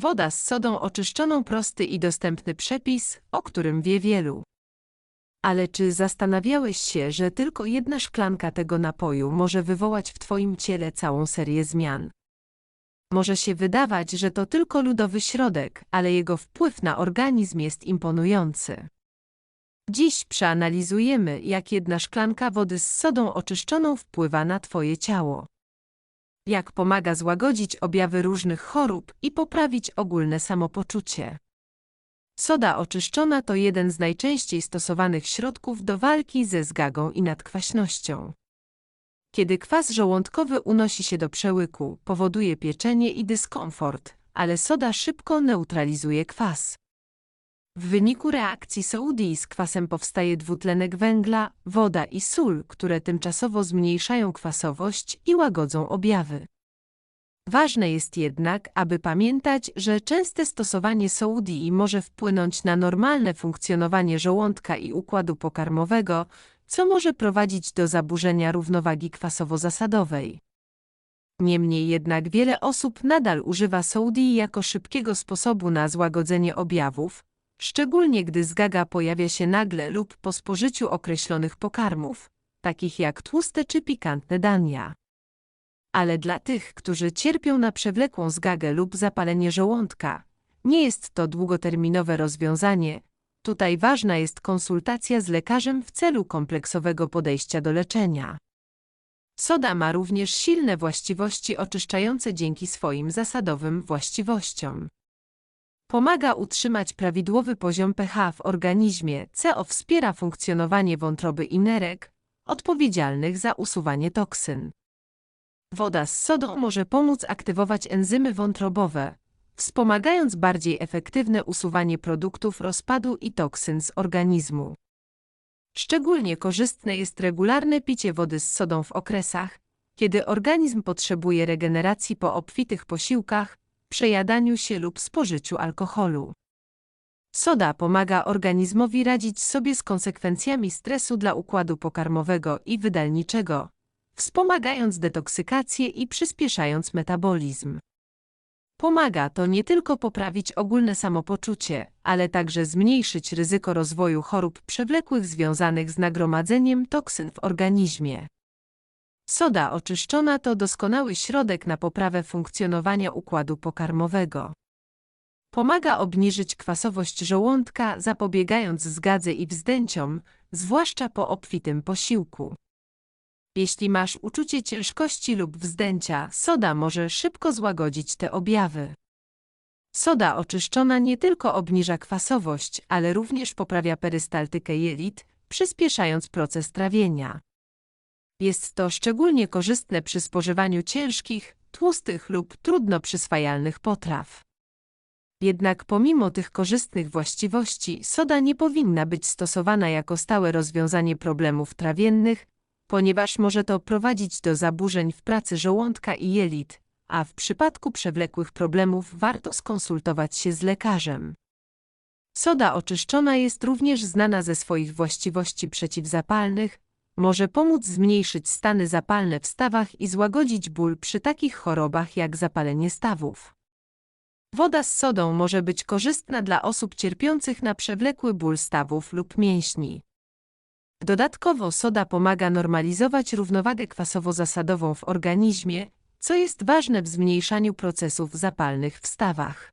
Woda z sodą oczyszczoną prosty i dostępny przepis, o którym wie wielu. Ale czy zastanawiałeś się, że tylko jedna szklanka tego napoju może wywołać w Twoim ciele całą serię zmian? Może się wydawać, że to tylko ludowy środek, ale jego wpływ na organizm jest imponujący. Dziś przeanalizujemy, jak jedna szklanka wody z sodą oczyszczoną wpływa na Twoje ciało. Jak pomaga złagodzić objawy różnych chorób i poprawić ogólne samopoczucie. Soda oczyszczona to jeden z najczęściej stosowanych środków do walki ze zgagą i nadkwaśnością. Kiedy kwas żołądkowy unosi się do przełyku, powoduje pieczenie i dyskomfort, ale soda szybko neutralizuje kwas. W wyniku reakcji sodii z kwasem powstaje dwutlenek węgla, woda i sól, które tymczasowo zmniejszają kwasowość i łagodzą objawy. Ważne jest jednak, aby pamiętać, że częste stosowanie sodii może wpłynąć na normalne funkcjonowanie żołądka i układu pokarmowego, co może prowadzić do zaburzenia równowagi kwasowo-zasadowej. Niemniej jednak wiele osób nadal używa sodii jako szybkiego sposobu na złagodzenie objawów, szczególnie gdy zgaga pojawia się nagle lub po spożyciu określonych pokarmów, takich jak tłuste czy pikantne dania. Ale dla tych, którzy cierpią na przewlekłą zgagę lub zapalenie żołądka, nie jest to długoterminowe rozwiązanie. Tutaj ważna jest konsultacja z lekarzem w celu kompleksowego podejścia do leczenia. Soda ma również silne właściwości oczyszczające dzięki swoim zasadowym właściwościom. Pomaga utrzymać prawidłowy poziom pH w organizmie, co wspiera funkcjonowanie wątroby i nerek, odpowiedzialnych za usuwanie toksyn. Woda z sodą może pomóc aktywować enzymy wątrobowe, wspomagając bardziej efektywne usuwanie produktów rozpadu i toksyn z organizmu. Szczególnie korzystne jest regularne picie wody z sodą w okresach, kiedy organizm potrzebuje regeneracji po obfitych posiłkach, przejadaniu się lub spożyciu alkoholu. Soda pomaga organizmowi radzić sobie z konsekwencjami stresu dla układu pokarmowego i wydalniczego, wspomagając detoksykację i przyspieszając metabolizm. Pomaga to nie tylko poprawić ogólne samopoczucie, ale także zmniejszyć ryzyko rozwoju chorób przewlekłych związanych z nagromadzeniem toksyn w organizmie. Soda oczyszczona to doskonały środek na poprawę funkcjonowania układu pokarmowego. Pomaga obniżyć kwasowość żołądka, zapobiegając zgadze i wzdęciom, zwłaszcza po obfitym posiłku. Jeśli masz uczucie ciężkości lub wzdęcia, soda może szybko złagodzić te objawy. Soda oczyszczona nie tylko obniża kwasowość, ale również poprawia perystaltykę jelit, przyspieszając proces trawienia. Jest to szczególnie korzystne przy spożywaniu ciężkich, tłustych lub trudno przyswajalnych potraw. Jednak pomimo tych korzystnych właściwości, soda nie powinna być stosowana jako stałe rozwiązanie problemów trawiennych, ponieważ może to prowadzić do zaburzeń w pracy żołądka i jelit, a w przypadku przewlekłych problemów warto skonsultować się z lekarzem. Soda oczyszczona jest również znana ze swoich właściwości przeciwzapalnych, może pomóc zmniejszyć stany zapalne w stawach i złagodzić ból przy takich chorobach jak zapalenie stawów. Woda z sodą może być korzystna dla osób cierpiących na przewlekły ból stawów lub mięśni. Dodatkowo soda pomaga normalizować równowagę kwasowo-zasadową w organizmie, co jest ważne w zmniejszaniu procesów zapalnych w stawach.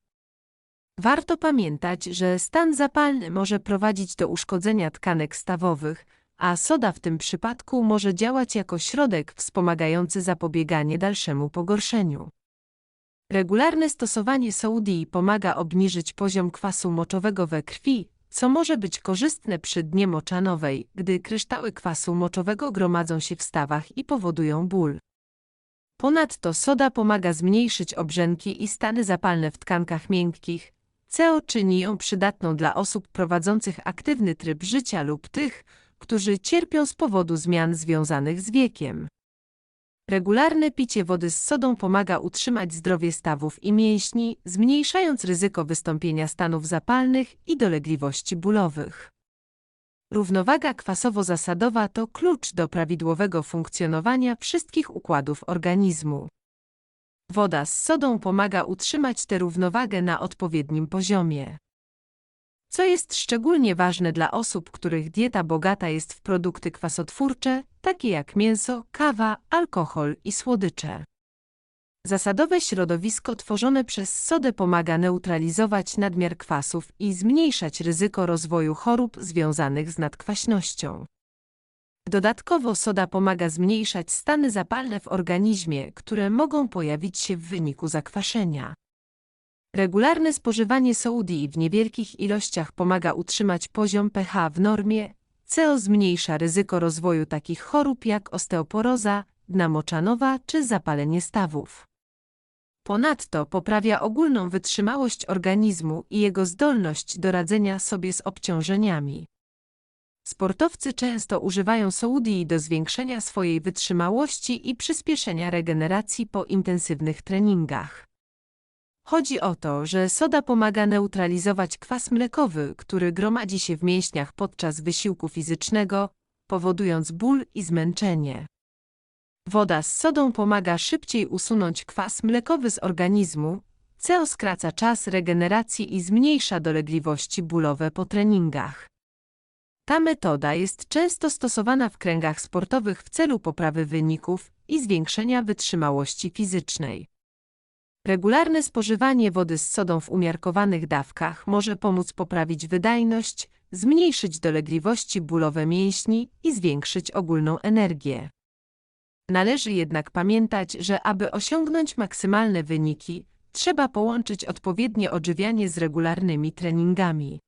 Warto pamiętać, że stan zapalny może prowadzić do uszkodzenia tkanek stawowych, a soda w tym przypadku może działać jako środek wspomagający zapobieganie dalszemu pogorszeniu. Regularne stosowanie sodii pomaga obniżyć poziom kwasu moczowego we krwi, co może być korzystne przy dnie moczanowej, gdy kryształy kwasu moczowego gromadzą się w stawach i powodują ból. Ponadto soda pomaga zmniejszyć obrzęki i stany zapalne w tkankach miękkich, co czyni ją przydatną dla osób prowadzących aktywny tryb życia lub tych, którzy cierpią z powodu zmian związanych z wiekiem. Regularne picie wody z sodą pomaga utrzymać zdrowie stawów i mięśni, zmniejszając ryzyko wystąpienia stanów zapalnych i dolegliwości bólowych. Równowaga kwasowo-zasadowa to klucz do prawidłowego funkcjonowania wszystkich układów organizmu. Woda z sodą pomaga utrzymać tę równowagę na odpowiednim poziomie. Co jest szczególnie ważne dla osób, których dieta bogata jest w produkty kwasotwórcze, takie jak mięso, kawa, alkohol i słodycze. Zasadowe środowisko tworzone przez sodę pomaga neutralizować nadmiar kwasów i zmniejszać ryzyko rozwoju chorób związanych z nadkwaśnością. Dodatkowo soda pomaga zmniejszać stany zapalne w organizmie, które mogą pojawić się w wyniku zakwaszenia. Regularne spożywanie sodii w niewielkich ilościach pomaga utrzymać poziom pH w normie, co zmniejsza ryzyko rozwoju takich chorób jak osteoporoza, dna moczanowa czy zapalenie stawów. Ponadto poprawia ogólną wytrzymałość organizmu i jego zdolność do radzenia sobie z obciążeniami. Sportowcy często używają soudii do zwiększenia swojej wytrzymałości i przyspieszenia regeneracji po intensywnych treningach. Chodzi o to, że soda pomaga neutralizować kwas mlekowy, który gromadzi się w mięśniach podczas wysiłku fizycznego, powodując ból i zmęczenie. Woda z sodą pomaga szybciej usunąć kwas mlekowy z organizmu, co skraca czas regeneracji i zmniejsza dolegliwości bólowe po treningach. Ta metoda jest często stosowana w kręgach sportowych w celu poprawy wyników i zwiększenia wytrzymałości fizycznej. Regularne spożywanie wody z sodą w umiarkowanych dawkach może pomóc poprawić wydajność, zmniejszyć dolegliwości bólowe mięśni i zwiększyć ogólną energię. Należy jednak pamiętać, że aby osiągnąć maksymalne wyniki, trzeba połączyć odpowiednie odżywianie z regularnymi treningami.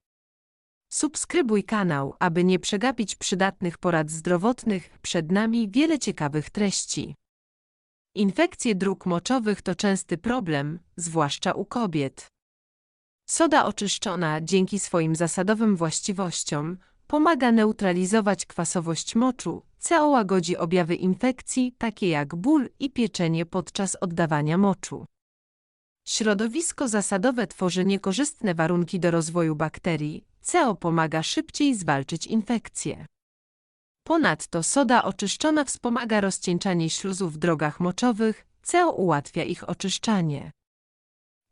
Subskrybuj kanał, aby nie przegapić przydatnych porad zdrowotnych. Przed nami wiele ciekawych treści. Infekcje dróg moczowych to częsty problem, zwłaszcza u kobiet. Soda oczyszczona dzięki swoim zasadowym właściwościom pomaga neutralizować kwasowość moczu, co łagodzi objawy infekcji, takie jak ból i pieczenie podczas oddawania moczu. Środowisko zasadowe tworzy niekorzystne warunki do rozwoju bakterii, co pomaga szybciej zwalczyć infekcje. Ponadto soda oczyszczona wspomaga rozcieńczanie śluzów w drogach moczowych, co ułatwia ich oczyszczanie.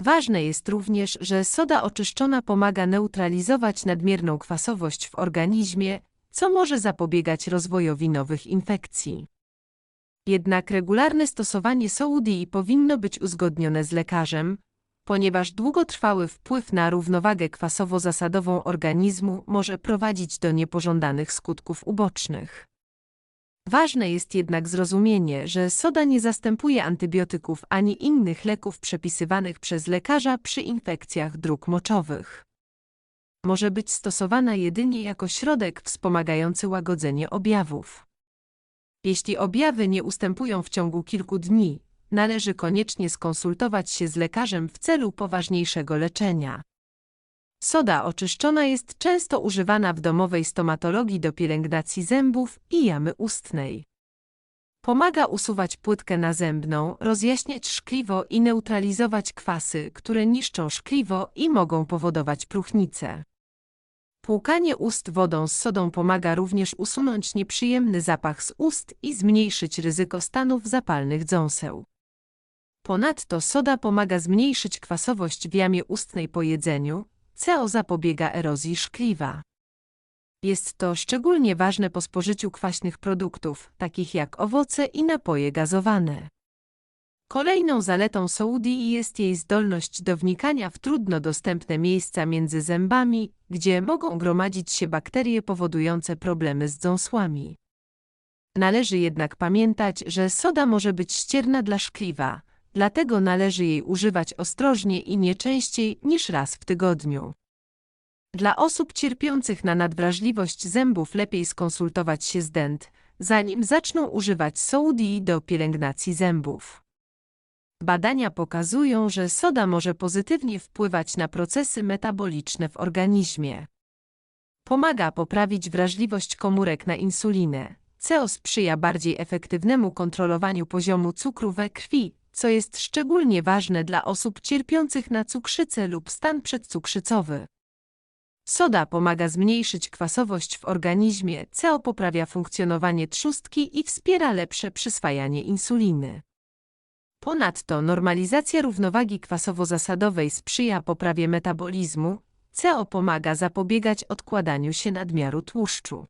Ważne jest również, że soda oczyszczona pomaga neutralizować nadmierną kwasowość w organizmie, co może zapobiegać rozwojowi nowych infekcji. Jednak regularne stosowanie sodii powinno być uzgodnione z lekarzem, ponieważ długotrwały wpływ na równowagę kwasowo-zasadową organizmu może prowadzić do niepożądanych skutków ubocznych. Ważne jest jednak zrozumienie, że soda nie zastępuje antybiotyków ani innych leków przepisywanych przez lekarza przy infekcjach dróg moczowych. Może być stosowana jedynie jako środek wspomagający łagodzenie objawów. Jeśli objawy nie ustępują w ciągu kilku dni, należy koniecznie skonsultować się z lekarzem w celu poważniejszego leczenia. Soda oczyszczona jest często używana w domowej stomatologii do pielęgnacji zębów i jamy ustnej. Pomaga usuwać płytkę nazębną, rozjaśniać szkliwo i neutralizować kwasy, które niszczą szkliwo i mogą powodować próchnicę. Płukanie ust wodą z sodą pomaga również usunąć nieprzyjemny zapach z ust i zmniejszyć ryzyko stanów zapalnych dząseł. Ponadto soda pomaga zmniejszyć kwasowość w jamie ustnej po jedzeniu, co zapobiega erozji szkliwa. Jest to szczególnie ważne po spożyciu kwaśnych produktów, takich jak owoce i napoje gazowane. Kolejną zaletą Saudii jest jej zdolność do wnikania w trudno dostępne miejsca między zębami, gdzie mogą gromadzić się bakterie powodujące problemy z dząsłami. Należy jednak pamiętać, że soda może być ścierna dla szkliwa, dlatego należy jej używać ostrożnie i nie częściej niż raz w tygodniu. Dla osób cierpiących na nadwrażliwość zębów lepiej skonsultować się z dent, zanim zaczną używać sodii do pielęgnacji zębów. Badania pokazują, że soda może pozytywnie wpływać na procesy metaboliczne w organizmie. Pomaga poprawić wrażliwość komórek na insulinę, co sprzyja bardziej efektywnemu kontrolowaniu poziomu cukru we krwi, co jest szczególnie ważne dla osób cierpiących na cukrzycę lub stan przedcukrzycowy. Soda pomaga zmniejszyć kwasowość w organizmie, co poprawia funkcjonowanie trzustki i wspiera lepsze przyswajanie insuliny. Ponadto normalizacja równowagi kwasowo-zasadowej sprzyja poprawie metabolizmu, CO pomaga zapobiegać odkładaniu się nadmiaru tłuszczu.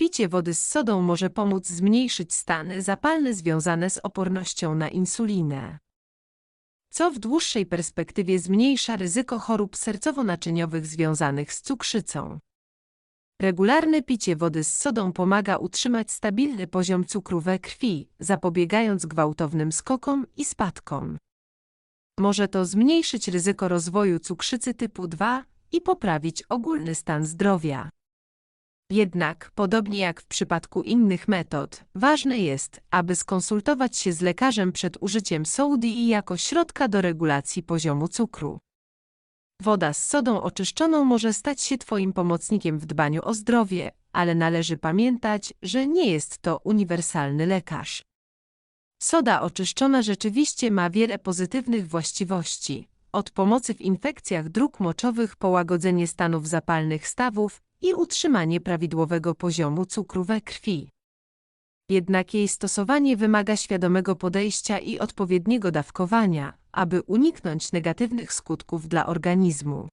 Picie wody z sodą może pomóc zmniejszyć stany zapalne związane z opornością na insulinę. Co w dłuższej perspektywie zmniejsza ryzyko chorób sercowo-naczyniowych związanych z cukrzycą. Regularne picie wody z sodą pomaga utrzymać stabilny poziom cukru we krwi, zapobiegając gwałtownym skokom i spadkom. Może to zmniejszyć ryzyko rozwoju cukrzycy typu 2 i poprawić ogólny stan zdrowia. Jednak, podobnie jak w przypadku innych metod, ważne jest, aby skonsultować się z lekarzem przed użyciem sołdi jako środka do regulacji poziomu cukru. Woda z sodą oczyszczoną może stać się Twoim pomocnikiem w dbaniu o zdrowie, ale należy pamiętać, że nie jest to uniwersalny lekarz. Soda oczyszczona rzeczywiście ma wiele pozytywnych właściwości, od pomocy w infekcjach dróg moczowych po łagodzenie stanów zapalnych stawów i utrzymanie prawidłowego poziomu cukru we krwi. Jednak jej stosowanie wymaga świadomego podejścia i odpowiedniego dawkowania, aby uniknąć negatywnych skutków dla organizmu.